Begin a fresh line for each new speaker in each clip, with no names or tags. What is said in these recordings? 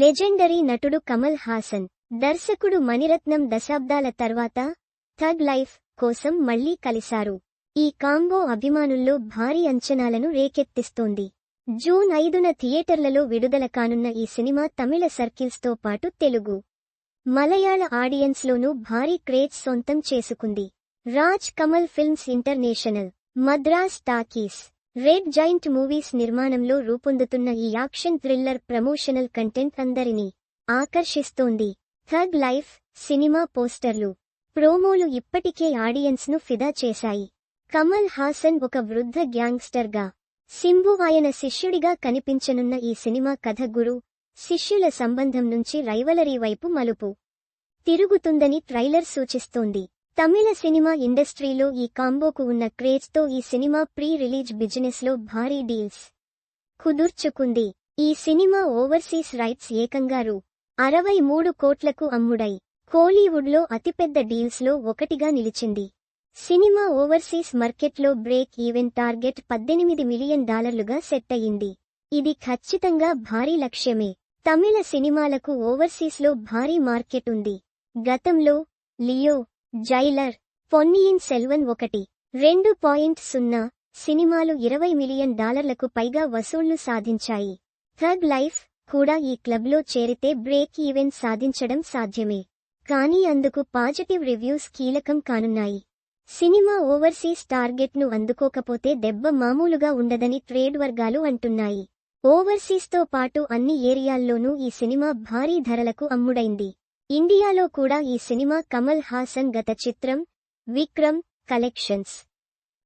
Legendary నటుడు కమల్ హాసన్ దర్శకుడు మణిరత్నం దశాబ్దాల తర్వాత థగ్ లైఫ్ కోసం మళ్ళీ కలిశారు. ఈ కాంబో అభిమానుల్లో భారీ అంచనాలను రేకెత్తిస్తోంది. జూన్ ఐదున థియేటర్లలో విడుదల కానున్న ఈ సినిమా తమిళ సర్కిల్స్తో పాటు తెలుగు మలయాళ ఆడియన్స్లోనూ భారీ క్రేజ్ సొంతం చేసుకుంది. Raj Kamal films international Madras talkies red giant movies నిర్మాణంలో రూపొందుతున్న ఈ యాక్షన్ థ్రిల్లర్ ప్రమోషనల్ కంటెంట్ అందరినీ ఆకర్షిస్తోంది. థర్డ్ లైఫ్ సినిమా పోస్టర్లు ప్రోమోలు ఇప్పటికే ఆడియన్స్ను ఫిదా చేశాయి. కమల్ హాసన్ ఒక వృద్ధ గ్యాంగ్స్టర్గా సింబు ఆయన శిష్యుడిగా కనిపించనున్న ఈ సినిమా కథ గురు శిష్యుల సంబంధం నుంచి రైవలరీ వైపు మలుపు తిరుగుతుందని ట్రైలర్ సూచిస్తోంది. తమిళ సినిమా ఇండస్ట్రీలో ఈ కాంబోకు ఉన్న క్రేజ్తో ఈ సినిమా ప్రీ రిలీజ్ బిజినెస్లో భారీ డీల్స్ కుదుర్చుకుంది. ఈ సినిమా ఓవర్సీస్ రైట్స్ ఏకంగా రూ. అరవై మూడు కోట్లకు అమ్ముడై కోలీవుడ్లో అతిపెద్ద డీల్స్లో ఒకటిగా నిలిచింది. సినిమా ఓవర్సీస్ మార్కెట్లో బ్రేక్ ఈవెన్ టార్గెట్ పద్దెనిమిది మిలియన్ డాలర్లుగా సెట్ అయింది ఇది ఖచ్చితంగా భారీ లక్ష్యమే. తమిళ సినిమాలకు ఓవర్సీస్లో భారీ మార్కెట్ ఉంది. గతంలో లియో జైలర్ పొన్నియిన్ సెల్వన్ ఒకటి. రెండు పాయింట్ సున్నా సినిమాలు ఇరవై మిలియన్ డాలర్లకు పైగా వసూళ్ళు సాధించాయి. థర్డ్ లైఫ్ కూడా ఈ క్లబ్లో చేరితే బ్రేక్ ఈవెన్ సాధించడం సాధ్యమే. కానీ అందుకు పాజిటివ్ రివ్యూస్ కీలకం కానున్నాయి. సినిమా ఓవర్సీస్ టార్గెట్ను అందుకోకపోతే దెబ్బ మామూలుగా ఉండదని ట్రేడ్ వర్గాలు అంటున్నాయి. ఓవర్సీస్తో పాటు అన్ని ఏరియాల్లోనూ ఈ సినిమా భారీ ధరలకు అమ్ముడైంది. ఇండియాలో కూడా ఈ సినిమా కమల్ హాసన్ గత చిత్రం విక్రమ్ కలెక్షన్స్.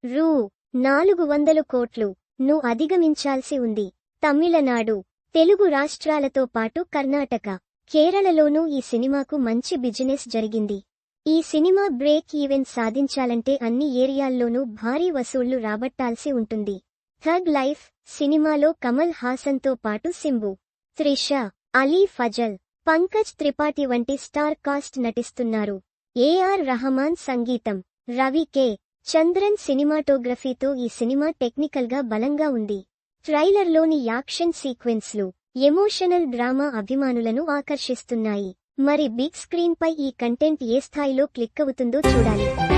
రూ. నాలుగు వందలు కోట్లు ను అధిగమించాల్సి ఉంది. తమిళనాడు తెలుగు రాష్ట్రాలతో పాటు కర్ణాటక కేరళలోనూ ఈ సినిమాకు మంచి బిజినెస్ జరిగింది. ఈ సినిమా బ్రేక్ ఈవెన్ సాధించాలంటే అన్ని ఏరియాల్లోనూ భారీ వసూళ్ళు రాబట్టాల్సి ఉంటుంది. థర్డ్ లైఫ్ సినిమాలో కమల్ హాసన్తో పాటు సింబు త్రిష అలీ ఫజల్ పంకజ్ త్రిపాఠి వంటి స్టార్ కాస్ట్ నటిస్తున్నారు. ఏఆర్ రహమాన్ సంగీతం. రవి కె. చంద్రన్ సినిమాటోగ్రఫీతో ఈ సినిమా టెక్నికల్గా బలంగా ఉంది. ట్రైలర్లోని యాక్షన్ సీక్వెన్స్లు ఎమోషనల్ డ్రామా అభిమానులను ఆకర్షిస్తున్నాయి. మరి బిగ్ స్క్రీన్పై ఈ కంటెంట్ ఏ స్థాయిలో క్లిక్ అవుతుందో చూడాలి.